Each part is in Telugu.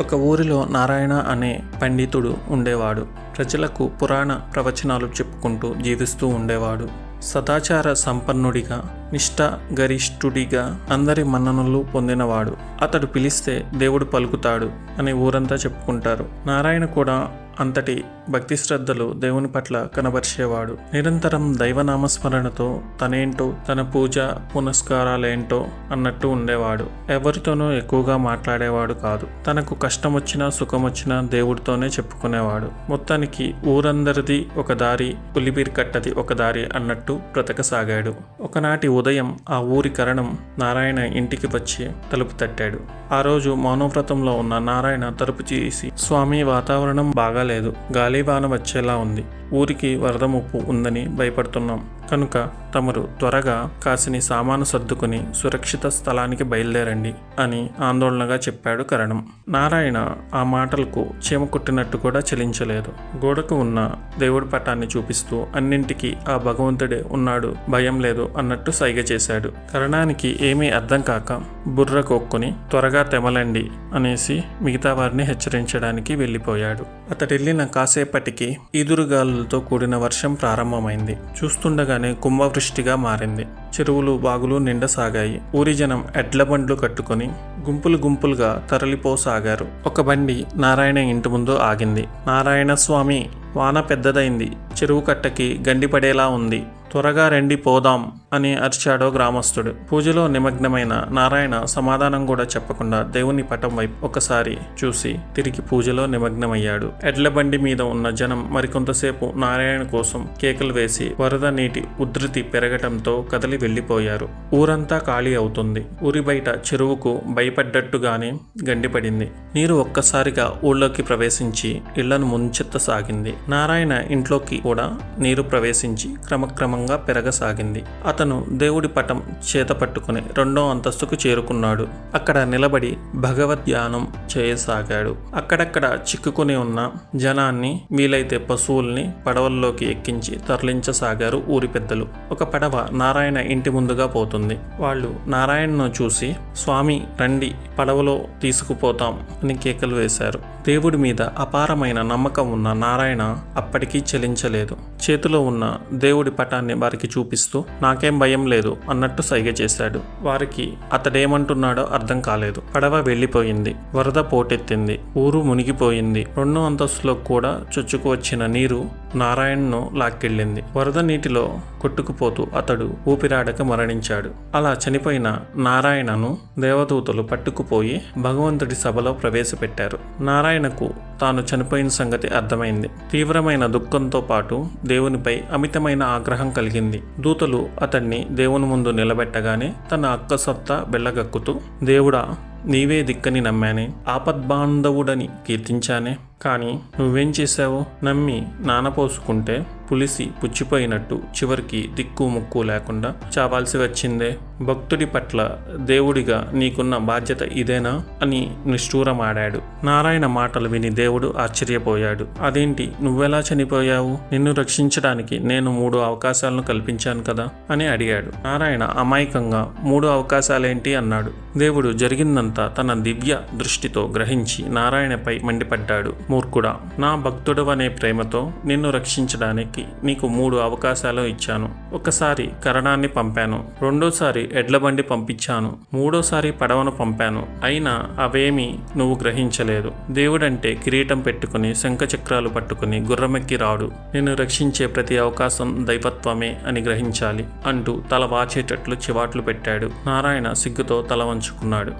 ఒక ఊరిలో నారాయణ అనే పండితుడు ఉండేవాడు. ప్రజలకు పురాణ ప్రవచనాలు చెప్పుకుంటూ జీవిస్తూ ఉండేవాడు. సదాచార సంపన్నుడిగా నిష్ఠ గరిష్ఠుడిగా అందరి మన్ననలు పొందినవాడు. అతడు పిలిస్తే దేవుడు పలుకుతాడు అని ఊరంతా చెప్పుకుంటారు. నారాయణ కూడా అంతటి భక్తి శ్రద్ధలు దేవుని పట్ల కనబరిచేవాడు. నిరంతరం దైవనామస్మరణతో తనేంటో తన పూజ పునస్కారాలేంటో అన్నట్టు ఉండేవాడు. ఎవరితోనూ ఎక్కువగా మాట్లాడేవాడు కాదు. తనకు కష్టం వచ్చినా సుఖం వచ్చినా దేవుడితోనే చెప్పుకునేవాడు. మొత్తానికి ఊరందరిది ఒక దారి పులిబీరి కట్టది ఒక దారి అన్నట్టు బ్రతకసాగాడు. ఒకనాటి ఉదయం ఆ ఊరి కరణం నారాయణ ఇంటికి వచ్చి తలుపు తట్టాడు. ఆ రోజు మౌనవ్రతంలో ఉన్న నారాయణ తలుపు చేసి స్వామి వాతావరణం బాగాలేదు. గాలివాన వచ్చేలా ఉంది. ఊరికి వరద ముప్పు ఉందని భయపడుతున్నాం. కనుక తమరు త్వరగా కాసిని సామాను సర్దుకుని సురక్షిత స్థలానికి బయలుదేరండి అని ఆందోళనగా చెప్పాడు కరణం. నారాయణ ఆ మాటలకు చీమ కుట్టినట్టు కూడా చెలించలేదు. గోడకు ఉన్న దేవుడి పటాన్ని చూపిస్తూ అన్నింటికీ ఆ భగవంతుడే ఉన్నాడు భయం లేదు అన్నట్టు సైగ చేశాడు. కరణానికి ఏమీ అర్థం కాక బుర్ర కొక్కుని త్వరగా తెమలండి అనేసి మిగతా వారిని హెచ్చరించడానికి వెళ్ళిపోయాడు. అతడెళ్ళిన కాసేపటికి ఈదురుగాలులతో కూడిన వర్షం ప్రారంభమైంది. చూస్తుండగానే కుంభవృష్టిగా మారింది. చెరువులు బాగులు నిండసాగాయి ఊరి జనం ఎడ్ల బండ్లు కట్టుకొని గుంపులు గుంపులుగా తరలిపోసాగారు. ఒక బండి నారాయణ ఇంటి ముందు ఆగింది. నారాయణ స్వామి వాన పెద్దదైంది. చెరువు కట్టకి గండిపడేలా ఉంది. త్వరగా రండి పోదాం అని అరిచాడో గ్రామస్తుడు పూజలో నిమగ్నమైన నారాయణ సమాధానం కూడా చెప్పకుండా దేవుని పటం వైపు ఒకసారి చూసి తిరిగి పూజలో నిమగ్నమయ్యాడు. ఎడ్ల బండి మీద ఉన్న జనం మరికొంతసేపు నారాయణ కోసం కేకలు వేసి వరద నీటి ఉధృతి పెరగటంతో కదలి వెళ్ళిపోయారు. ఊరంతా ఖాళీ అవుతుంది. ఊరి బయట చెరువుకు భయపడ్డట్టుగానే గండిపడింది. నీరు ఒక్కసారిగా ఊళ్ళోకి ప్రవేశించి ఇళ్ళను ముంచెత్తసాగింది. నారాయణ ఇంట్లోకి కూడా నీరు ప్రవేశించి క్రమక్రమంగా పెరగసాగింది. అతను దేవుడి పటం చేత పట్టుకుని రెండో అంతస్తుకు చేరుకున్నాడు. అక్కడ నిలబడి భగవద్ ధ్యానం చేయసాగాడు. అక్కడక్కడ చిక్కుకుని ఉన్న జనాన్ని వీలైతే పశువుల్ని పడవల్లోకి ఎక్కించి తరలించసాగారు ఊరి పెద్దలు. ఒక పడవ నారాయణ ఇంటి ముందుగా పోతుంది. వాళ్ళు నారాయణను చూసి స్వామి రండి పడవలో తీసుకుపోతాం అని కేకలు వేశారు. దేవుడి మీద అపారమైన నమ్మకం ఉన్న నారాయణ అప్పటికీ చెలించలేదు. చేతిలో ఉన్న దేవుడి పటాన్ని వారికి చూపిస్తూ నాకేం భయం లేదు అన్నట్టు సైగ చేశాడు. వారికి అతడేమంటున్నాడో అర్థం కాలేదు. పడవ వెళ్ళిపోయింది. వరద పోటెత్తింది. ఊరు మునిగిపోయింది. రెండో అంతస్తులో కూడా చొచ్చుకు వచ్చిన నీరు నారాయణ్ను లాక్కెళ్ళింది. వరద నీటిలో కొట్టుకుపోతూ అతడు ఊపిరాడక మరణించాడు. అలా చనిపోయిన నారాయణను దేవదూతలు పట్టుకుపోయి భగవంతుడి సభలో ప్రవేశపెట్టారు. నారాయణకు తాను చనిపోయిన సంగతి అర్థమైంది. తీవ్రమైన దుఃఖంతో పాటు దేవునిపై అమితమైన ఆగ్రహం కలిగింది. దూతలు అతన్ని దేవుని ముందు నిలబెట్టగానే తన అక్క సత్తా బెల్లగక్కుతూ దేవుడా నీవే దిక్కని నమ్మానే ఆపద్బాంధవుడని కీర్తించానే. కానీ నువ్వేం చేశావు నమ్మి నానపోసుకుంటే పులిసి పుచ్చిపోయినట్టు చివరికి దిక్కు ముక్కు లేకుండా చావాల్సి వచ్చిందే. భక్తుడి పట్ల దేవుడిగా నీకున్న బాధ్యత ఇదేనా అని నిష్ఠూరమాడాడు. నారాయణ మాటలు విని దేవుడు ఆశ్చర్యపోయాడు. అదేంటి? నువ్వెలా చనిపోయావు? నిన్ను రక్షించడానికి నేను మూడు అవకాశాలను కల్పించాను కదా అని అడిగాడు. నారాయణ అమాయకంగా మూడు అవకాశాలేంటి అన్నాడు. దేవుడు జరిగిందంతా తన దివ్య దృష్టితో గ్రహించి నారాయణపై మండిపడ్డాడు. మూర్ఖుడా నా భక్తుడవనే ప్రేమతో నిన్ను రక్షించడానికి నీకు మూడు అవకాశాలు ఇచ్చాను. ఒకసారి కరణాన్ని పంపాను. రెండోసారి ఎడ్లబండి పంపించాను. మూడోసారి పడవను పంపాను. అయినా అవేమీ నువ్వు గ్రహించలేదు. దేవుడంటే కిరీటం పెట్టుకుని శంఖచక్రాలు పట్టుకుని గుర్రమెక్కి రాడు. నిన్ను రక్షించే ప్రతి అవకాశం దైవత్వమే అని గ్రహించాలి అంటూ తల వాచేటట్లు చివాట్లు పెట్టాడు. నారాయణ సిగ్గుతో తల వంచుకున్నాడు.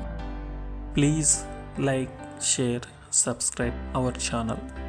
Please like share subscribe our channel.